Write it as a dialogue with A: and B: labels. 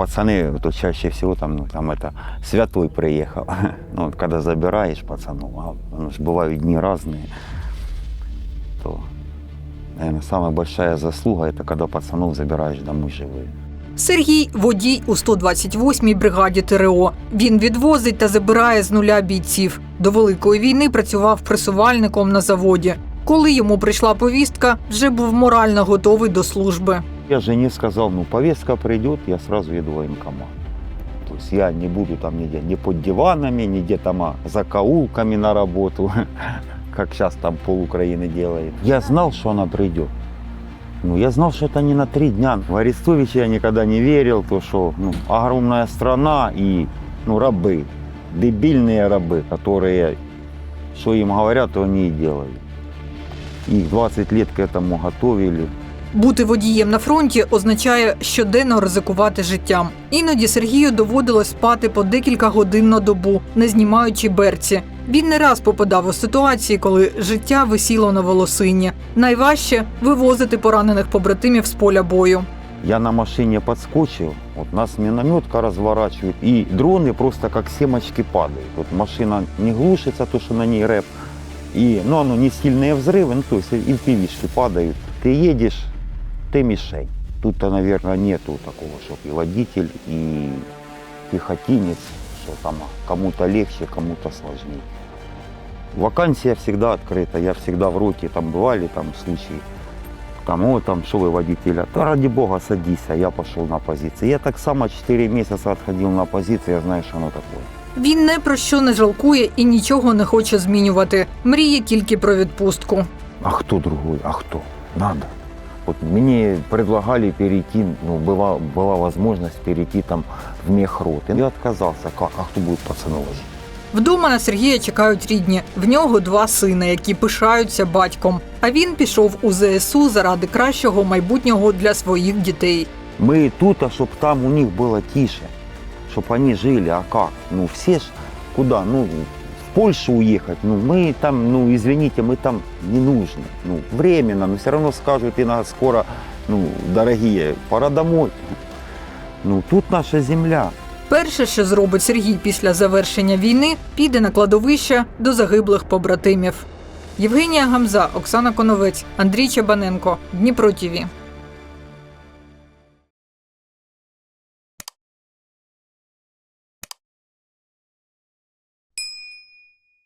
A: пацаны, то чаще всего там, ну, там это, святой приехал. Ну, вот когда забираешь пацанов, а ну, ж бывают дни разные, то, наверное, самая большая заслуга, это когда пацанов забираешь домой живые.
B: Сергій водій у 128-й бригаді ТРО. Він відвозить та забирає з нуля бійців. До великої війни працював пресувальником на заводі. Коли йому прийшла повістка, вже був морально готовий до служби.
A: Я жене сказал, ну, повестка придет, я сразу еду в военкомат. То есть я не буду там нигде, ни под диванами, нигде там а, за каулками на работу, как сейчас там пол Украины делает. Я знал, что она придет. Ну, я знал, что это не на три дня. В Арестовича я никогда не верил, то что ну, огромная страна и ну, рабы, дебильные рабы, которые, что им говорят, то они и делают. Их 20 лет к этому готовили.
B: Бути водієм на фронті означає щоденно ризикувати життям. Іноді Сергію доводилось спати по декілька годин на добу, не знімаючи берці. Він не раз попадав у ситуації, коли життя висіло на волосині. Найважче вивозити поранених побратимів з поля бою.
A: Я на машине подскочил, вот нас минометка разворачивает, и дроны просто как семечки падают. Вот машина не глушится, то, что на ней рэп, и, ну, оно не сильные взрывы, ну, то есть и пивишки падают. Ты едешь, ты мишень. Тут-то, наверное, нету такого, чтобы и водитель, и пехотинец, что там кому-то легче, кому-то сложнее. Вакансия всегда открыта, я всегда в роте, там бывали там случаи, Кому там, что вы водителя? Да ради бога, садись, а я пошел на позиции. Я так само 4 месяца отходил на позиции, я знаю, что оно такое.
B: Він не про що не жалкує і нічого не хоче змінювати. Мріє тільки про відпустку.
A: А кто другой? А кто? Надо. Вот мне предлагали перейти, ну, была, была возможность перейти там в мехрот. Я отказался. Как? А кто будет пацанов возить?
B: Вдома на Сергія чекають рідні. В нього два сини, які пишаються батьком. А він пішов у ЗСУ заради кращого майбутнього для своїх дітей.
A: Мы тут, а чтобы там у них было тише, чтобы они жили. А как? Ну, все ж куда? Ну, в Польшу уехать. Ну, мы там, ну, извините, мы там не нужны. Ну, временно, но все равно скажут и нас скоро, ну, дорогие, пора домой. Ну, тут наша земля.
B: Перше, що зробить Сергій після завершення війни, піде на кладовище до загиблих побратимів. Євгенія Гамза, Оксана Коновець, Андрій Чабаненко, Дніпро ТІВІ.